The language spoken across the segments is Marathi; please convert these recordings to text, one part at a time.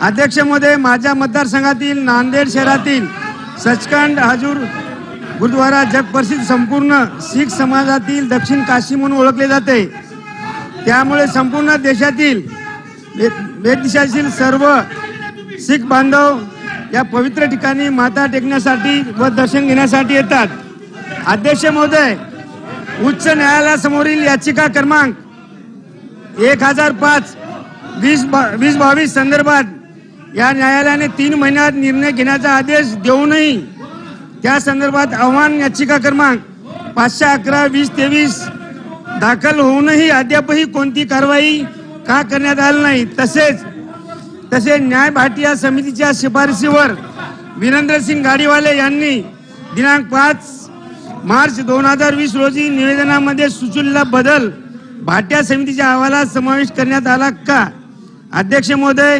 अध्यक्ष महोदय माझ्या मतदारसंघातील नांदेड शहरातील सचखंड हजूर गुरुद्वारा जगप्रसिद्ध संपूर्ण शीख समाजातील दक्षिण काशी म्हणून ओळखले जाते. त्यामुळे संपूर्ण देशातील देशातील सर्व शीख बांधव या पवित्र ठिकाणी माता टेकण्यासाठी व दर्शन घेण्यासाठी येतात. अध्यक्ष महोदय उच्च न्यायालयासमोरील याचिका क्रमांक एक हजार पाच वीस बा वीस बावीस संदर्भात या न्यायालयाने तीन महिन्यात निर्णय घेण्याचा आदेश देऊनही त्या संदर्भात आव्हान याचिका क्रमांक पाचशे अकरा वीस तेवीस दाखल होऊनही अद्यापही कोणती कारवाई का करण्यात आली नाही. तसेच तसेच न्याय भाटिया समितीच्या शिफारशीवर वीरेंद्र सिंग गाडीवाले यांनी दिनांक पाच मार्च दोन हजार वीस रोजी निवेदनामध्ये सुचवलेला बदल भाट्या समितीच्या अहवालात समावेश करण्यात आला का? अध्यक्ष महोदय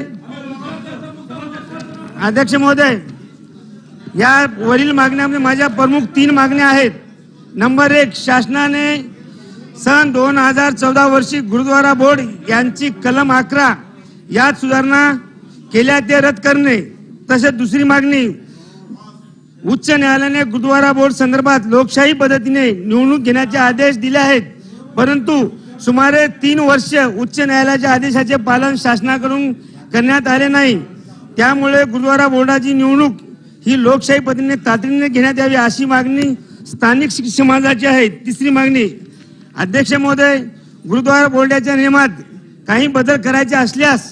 अध्यक्ष महोदय या वरील मागण्यामध्ये माझ्या प्रमुख तीन मागण्या आहेत. नंबर एक शासनाने सन दोन हजार चौदा वर्षी गुरुद्वारा बोर्ड यांची कलम अकरा यात सुधारणा केल्या ते रद्द करणे. तसेच दुसरी मागणी उच्च न्यायालयाने गुरुद्वारा बोर्ड संदर्भात लोकशाही पद्धतीने निवडणूक घेण्याचे आदेश दिले आहेत. परंतु सुमारे तीन वर्ष उच्च न्यायालयाच्या आदेशाचे पालन शासनाकडून करण्यात आले नाही. त्यामुळे गुरुद्वारा बोर्डाची निवडणूक ही लोकशाही पद्धतीने तातडीने घेण्यात यावी अशी मागणी स्थानिक समाजाची आहे. तिसरी मागणी अध्यक्ष महोदय गुरुद्वारा बोर्डाच्या नियमात काही बदल करायचे असल्यास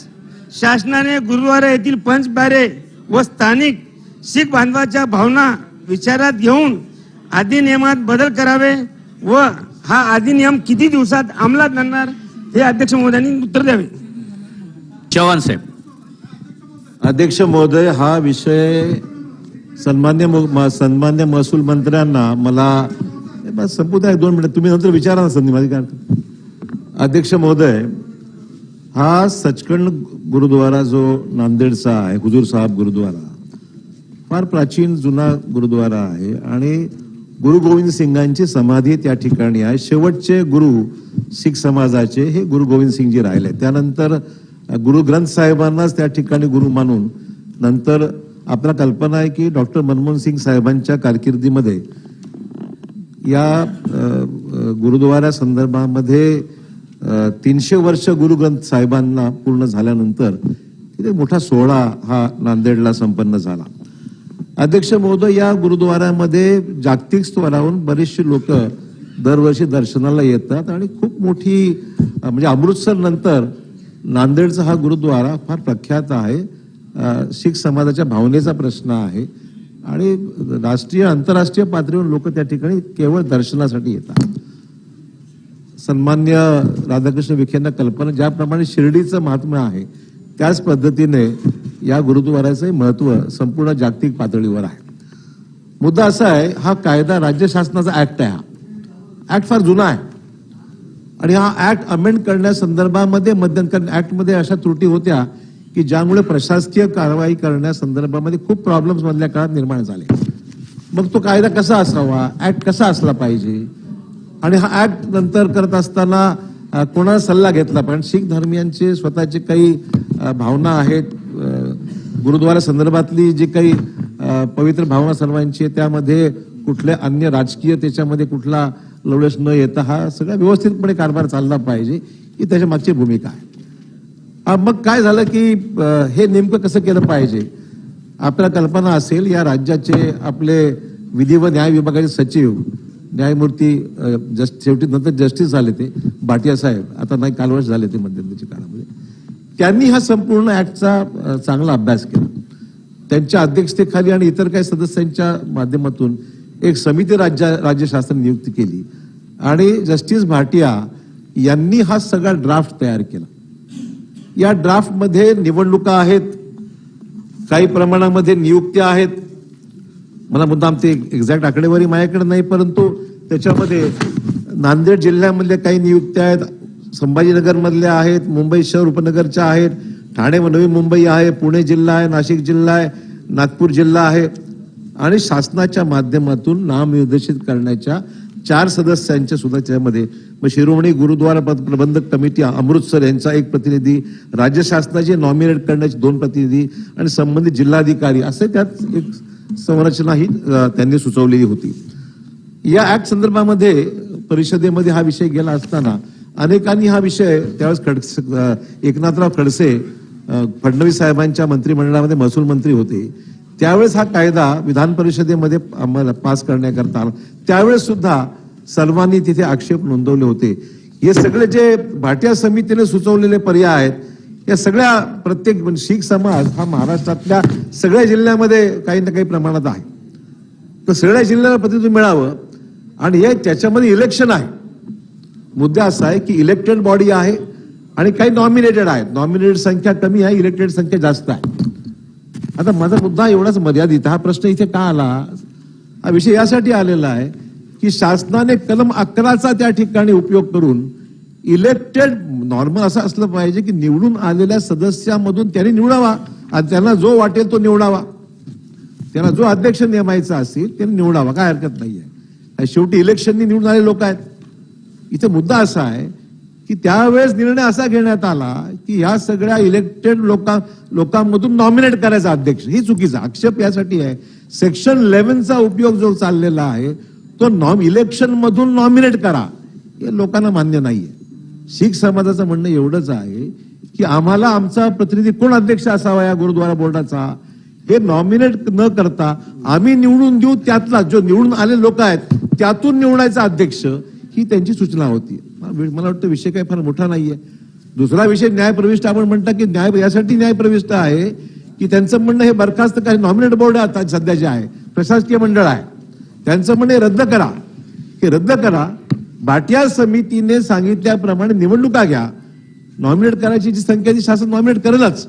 शासनाने गुरुद्वारा येथील पंचबारे व स्थानिक शीख बांधवाच्या भावना विचारात घेऊन अधिनियमात बदल करावे व हा अधिनियम किती दिवसात अंमलात आणणार हे अध्यक्ष महोदयांनी उत्तर द्यावे. चव्हाण साहेब. अध्यक्ष महोदय हा विषय सन्मान्य म- सन्मान्य महसूल मंत्र्यांना मला हे संपू द्या दोन मिनिट. तुम्ही नंतर विचारा ना संधी माझी काय अध्यक्ष महोदय हा सचखंड गुरुद्वारा जो नांदेडचा आहे हुजूर साहेब गुरुद्वारा फार प्राचीन जुना गुरुद्वारा आहे आणि गुरु गोविंद सिंगांची समाधी त्या ठिकाणी आहे. शेवटचे गुरु शीख समाजाचे हे गुरु गोविंद सिंगजी राहिले. त्यानंतर गुरु ग्रंथ साहेबांनाच त्या ठिकाणी गुरु मानून नंतर आपला कल्पना आहे की डॉक्टर मनमोहन सिंग साहेबांच्या कारकिर्दीमध्ये या गुरुद्वारा संदर्भामध्ये तीनशे वर्ष गुरुग्रंथ साहेबांना पूर्ण झाल्यानंतर तिथे मोठा सोहळा हा नांदेडला संपन्न झाला. अध्यक्ष महोदय या गुरुद्वारामध्ये जागतिक स्तरावरून बरेचसे लोक दरवर्षी दर्शनाला येतात आणि खूप मोठी म्हणजे अमृतसर नंतर नांदेडचा हा गुरुद्वारा फार प्रख्यात आहे. शीख समाजाच्या भावनेचा प्रश्न आहे. आणि राष्ट्रीय आंतरराष्ट्रीय पातळीवर लोक त्या ठिकाणी केवळ दर्शनासाठी येतात. सन्मान्य राधाकृष्ण विखेंना कल्पना ज्याप्रमाणे शिर्डीचं महात्म्य आहे त्याच पद्धतीने या गुरुद्वाराचंही महत्त्व संपूर्ण जागतिक पातळीवर आहे. मुद्दा असा आहे हा कायदा राज्य शासनाचा ऍक्ट आहे हा. ऍक्ट फार जुना आहे. आणि हा ऍक्ट अमेंड करण्यासंदर्भामध्ये मध्यंतरीण ऍक्टमध्ये अशा त्रुटी होत्या की ज्यामुळे प्रशासकीय कारवाई करण्यासंदर्भामध्ये खूप प्रॉब्लेम्स मधल्या काळात निर्माण झाले. मग तो कायदा कसा असावा? ऍक्ट कसा असला पाहिजे? आणि हा ऍक्ट नंतर करत असताना कोणाला सल्ला घेतला? पण शीख धर्मियांचे स्वतःचे काही भावना आहेत. गुरुद्वारा संदर्भातली जी काही पवित्र भावना सर्वांची आहे त्यामध्ये कुठले अन्य राजकीय त्याच्यामध्ये कुठला लवलेश न येता हा सगळा व्यवस्थितपणे कारभार चालला पाहिजे. ही त्याच्या मागची भूमिका आहे. मग काय झालं की हे नेमकं कसं केलं पाहिजे? आपल्याला कल्पना असेल या राज्याचे आपले विधी व न्याय विभागाचे सचिव न्यायमूर्ती जस्ट शेवटी नंतर जस्टिस झाले ते भाटिया साहेब आता नाही कालवश झाले ते मध्यंतरीच्या काळामध्ये. त्यांनी हा संपूर्ण ऍक्टचा चांगला अभ्यास केला. त्यांच्या अध्यक्षतेखाली आणि इतर काही सदस्यांच्या माध्यमातून एक समिती राज्य राज्य शासन नियुक्ती केली. आणि जस्टिस भाटिया यांनी हा सगळा ड्राफ्ट तयार केला. या ड्राफ्टमध्ये निवडणुका आहेत. काही प्रमाणामध्ये नियुक्त्या आहेत. मला मुद्दाम ते एक्झॅक्ट आकडेवारी माझ्याकडे नाही परंतु त्याच्यामध्ये नांदेड जिल्ह्यामधल्या काही नियुक्त्या आहेत. संभाजीनगरमधल्या आहेत मुंबई शहर उपनगरच्या आहेत. ठाणे व नवी मुंबई आहे पुणे जिल्हा आहे नाशिक जिल्हा आहे नागपूर जिल्हा आहे. आणि शासनाच्या माध्यमातून नामनिर्देशित करण्याच्या चार सदस्यांच्या सुद्धा त्यामध्ये. मग शिरोमणी गुरुद्वारा प्रबंधक कमिटी अमृतसर यांचा एक प्रतिनिधी राज्य शासनाचे नॉमिनेट करण्याचे दोन प्रतिनिधी आणि संबंधित जिल्हाधिकारी असे त्यात एक संरचना ही त्यांनी सुचवलेली होती. या ऍक्ट संदर्भामध्ये परिषदेमध्ये हा विषय गेला असताना अनेकांनी हा विषय त्यावेळेस खडसे एकनाथराव खडसे फडणवीस साहेबांच्या मंत्रिमंडळामध्ये महसूल मंत्री होते. त्यावेळेस हा कायदा विधान परिषदेमध्ये आम्हाला पास करण्याकरता आला. त्यावेळेस सुद्धा सर्वांनी तिथे आक्षेप नोंदवले होते. हे सगळे जे भाटिया समितीने सुचवलेले पर्याय आहेत या सगळ्या प्रत्येक म्हणजे शीख समाज हा महाराष्ट्रातल्या सगळ्या जिल्ह्यामध्ये काही ना काही प्रमाणात आहे. तर सगळ्या जिल्ह्याला प्रतिनिधित्व मिळावं आणि हे त्याच्यामध्ये इलेक्शन आहे. मुद्दा असा आहे की इलेक्टेड बॉडी आहे आणि काही नॉमिनेटेड आहेत. नॉमिनेटेड संख्या कमी आहे इलेक्टेड संख्या जास्त आहे. आता माझा मुद्दा एवढाच मर्यादित हा प्रश्न इथे का आला? हा विषय यासाठी आलेला आहे की शासनाने कलम अकराचा त्या ठिकाणी उपयोग करून इलेक्टेड नॉर्मल असं असलं पाहिजे की निवडून आलेल्या सदस्यामधून त्यांनी निवडावा. आणि त्यांना जो वाटेल तो निवडावा. त्यांना जो अध्यक्ष नेमायचा असेल त्यांनी निवडावा. काय हरकत नाही आहे शेवटी इलेक्शननी निवडून आलेले लोक आहेत. इथे मुद्दा असा आहे की त्यावेळेस निर्णय असा घेण्यात आला की ह्या सगळ्या इलेक्टेड लोकां लोकांमधून नॉमिनेट करायचा अध्यक्ष. ही चुकीचा आक्षेप यासाठी आहे. सेक्शन इलेव्हनचा उपयोग जो चाललेला आहे तो नॉम इलेक्शन मधून नॉमिनेट करा. हे लोकांना मान्य नाहीये. शीख समाजाचं म्हणणं एवढंच आहे की आम्हाला आमचा प्रतिनिधी कोण अध्यक्ष असावा या गुरुद्वारा बोर्डाचा? हे नॉमिनेट न करता आम्ही निवडून देऊ त्यातला. जो निवडून आले लोक आहेत त्यातून निवडायचा अध्यक्ष ही त्यांची सूचना होती. मला वाटतं विषय काही फार मोठा नाहीये. दुसरा विषय न्यायप्रविष्ट आपण म्हणता की न्याय यासाठी न्यायप्रविष्ट आहे की त्यांचं म्हणणं हे बरखास्त काही नॉमिनेट बोर्ड आता सध्याचे आहे. प्रशासकीय मंडळ आहे. त्यांचं म्हणणं हे रद्द करा. हे रद्द करा. भाटिया समितीने सांगितल्याप्रमाणे निवडणुका घ्या. नॉमिनेट करायची जी संख्या ती शासन नॉमिनेट करेलच.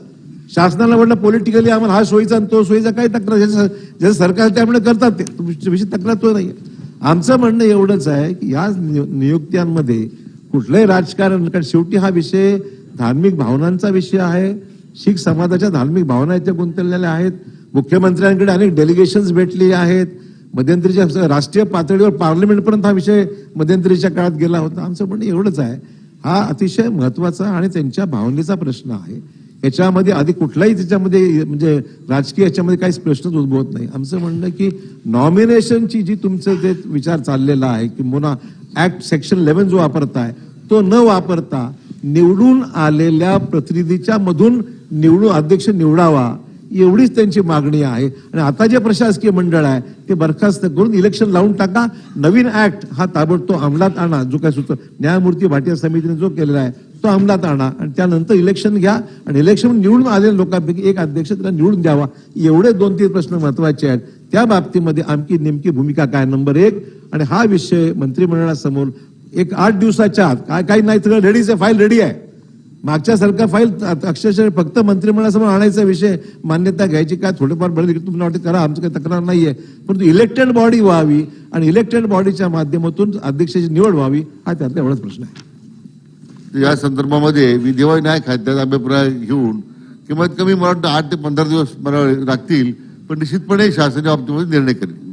शासनाला म्हणलं पॉलिटिकली आम्हाला हा सोयीचा आणि तो सोयीचा काही तक्रार ज्याचं सरकार त्यामुळे करतात ते. विषय तक्रार तो नाही आमचं म्हणणं एवढंच आहे की या नियुक्त्यांमध्ये कुठलंही राजकारण कारण शेवटी हा विषय धार्मिक भावनांचा विषय आहे. शीख समाजाच्या धार्मिक भावना इथे गुंतलेल्या आहेत. मुख्यमंत्र्यांकडे अनेक डेलिगेशन्स भेटली आहेत. मध्यंतरीच्या राष्ट्रीय पातळीवर पार्लमेंटपर्यंत हा विषय मध्यंतरीच्या काळात गेला होता. आमचं म्हणणं एवढंच आहे. हा अतिशय महत्त्वाचा आणि त्यांच्या भावनेचा प्रश्न आहे. याच्यामध्ये आधी कुठलाही त्याच्यामध्ये म्हणजे राजकीय याच्यामध्ये काहीच प्रश्नच उद्भवत नाही. आमचं म्हणणं की नॉमिनेशनची जी तुमचं जे विचार चाललेला आहे की मोना ऍक्ट सेक्शन इलेव्हन जो वापरताय तो न वापरता निवडून आलेल्या प्रतिनिधीच्या मधून निवडून अध्यक्ष निवडावा एवढीच त्यांची मागणी आहे. आणि आता जे प्रशासकीय मंडळ आहे ते बरखास्त करून इलेक्शन लावून टाका. नवीन ऍक्ट हा ताबडतोब अंमलात आणा. जो काय सुचव न्यायमूर्ती भाटिया समितीने जो केलेला आहे तो अंमलात आणा आणि त्यानंतर इलेक्शन घ्या. आणि इलेक्शन निवडून आलेल्या लोकांपैकी एक अध्यक्ष त्याला निवडून द्यावा. एवढे दोन तीन प्रश्न महत्त्वाचे आहेत. त्या बाबतीमध्ये आमची नेमकी भूमिका काय? नंबर एक. आणि हा विषय मंत्रिमंडळासमोर एक आठ दिवसाच्या आत काय काही नाही सगळं रेडीच आहे फाईल रेडी आहे. मागच्या सरकार फाईल अक्षरशः फक्त मंत्रिमंडळासमोर आणायचा विषय मान्यता घ्यायची काय थोडेफार बरं तुम्हाला वाटते करा. आमचं काही तक्रार नाही आहे परंतु इलेक्टेड बॉडी व्हावी आणि इलेक्टेड बॉडीच्या माध्यमातून अध्यक्षाची निवड व्हावी हा त्यातला एवढाच प्रश्न आहे. या संदर्भामध्ये विधिवाय न्याय खात्याचा अभिप्राय घेऊन कमीत कमी मला वाटतं आठ ते पंधरा दिवस मला लागतील पण निश्चितपणे शासनाच्या बाबतीमध्ये निर्णय करेल